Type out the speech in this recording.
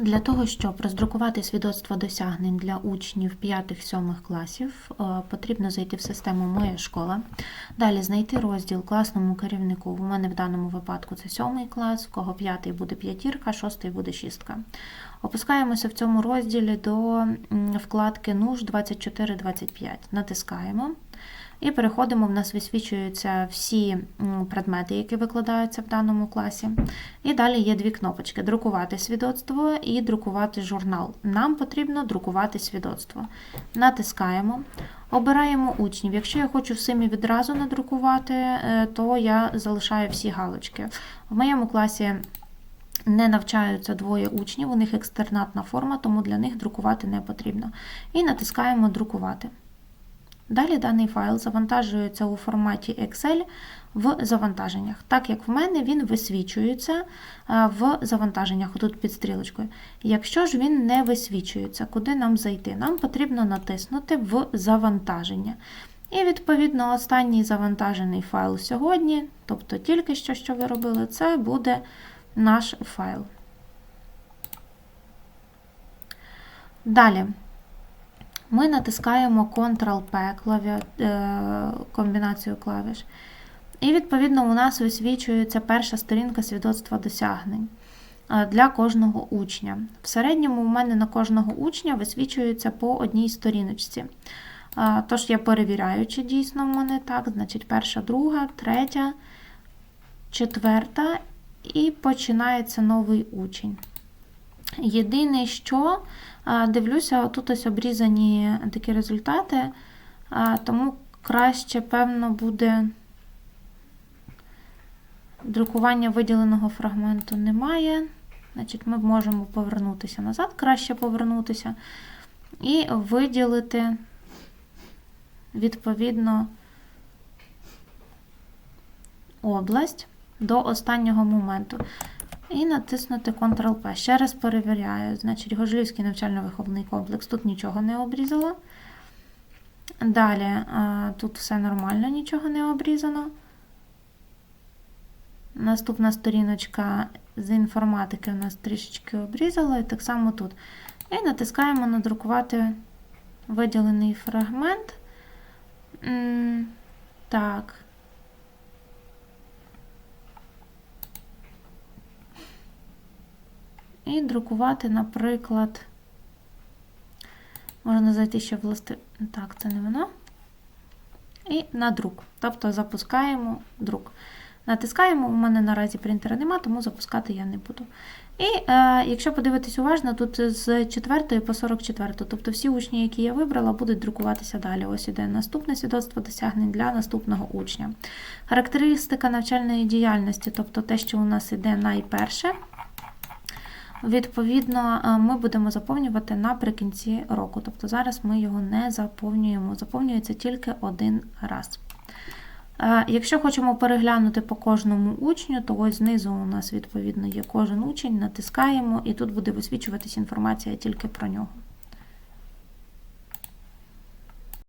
Для того, щоб роздрукувати свідоцтво досягнень для учнів 5-7 класів, е, потрібно зайти в систему Моя школа. Далі знайти розділ класному керівнику. У мене в даному випадку це 7 клас, в кого 5 буде п'ятірка, 6 буде шістка. Опускаємося в цьому розділі до вкладки НУШ 2425. Натискаємо. І переходимо, в нас висвічуються всі предмети, які викладаються в даному класі. І далі є дві кнопочки: друкувати свідоцтво і друкувати журнал. Нам потрібно друкувати свідоцтво. Натискаємо, обираємо учнів. Якщо я хочу всім відразу надрукувати, е, то я залишаю всі галочки. В моєму класі не навчаються двоє учнів, у них екстернатна форма, тому для них друкувати не потрібно. І натискаємо друкувати. Далі даний файл завантажується у форматі Excel в завантаженнях. Так як в мене він висвічується е, в завантаженнях, тут під стрілочкою. Якщо ж він не висвічується, куди нам зайти? Нам потрібно натиснути в завантаження. І, відповідно, останній завантажений файл сьогодні, тобто тільки що, що ви робили, це буде наш файл. Далі. Ми натискаємо Ctrl-P клаві... е, комбінацію клавіш. І, відповідно, у нас висвічується перша сторінка свідоцтва досягнень е, для кожного учня. В середньому у мене на кожного учня висвічується по одній сторіночці. Е, Тож я перевіряю, чи дійсно в мене так. Значить, перша, друга, третя, четверта, і починається новий учень. Єдине, що дивлюся, тут ось обрізані такі результати, тому краще, певно, буде друкування виділеного фрагменту немає. Значить, ми можемо повернутися назад, краще повернутися, і виділити, відповідно, область до останнього моменту. І натиснути Ctrl-P. Ще раз перевіряю. Значить, Гожлівський навчально-виховний комплекс. Тут нічого не обрізало. Далі, тут все нормально, нічого не обрізано. Наступна сторіночка з інформатики у нас трішечки обрізала, і так само тут. І натискаємо надрукувати виділений фрагмент. Так. І друкувати, наприклад, можна зайти ще в. Так, це не воно. І на друк. Тобто запускаємо друк. Натискаємо, у мене наразі принтера нема, тому запускати я не буду. І е, якщо подивитись уважно, тут з 4 по 44, тобто всі учні, які я вибрала, будуть друкуватися далі. Ось іде наступне свідоцтво досягнень для наступного учня. Характеристика навчальної діяльності, тобто те, що у нас іде найперше. Відповідно, е, ми будемо заповнювати наприкінці року. Тобто зараз ми його не заповнюємо, заповнюється тільки один раз. Е, Якщо хочемо переглянути по кожному учню, то ось знизу у нас, відповідно, є кожен учень, натискаємо, і тут буде висвічуватись інформація тільки про нього.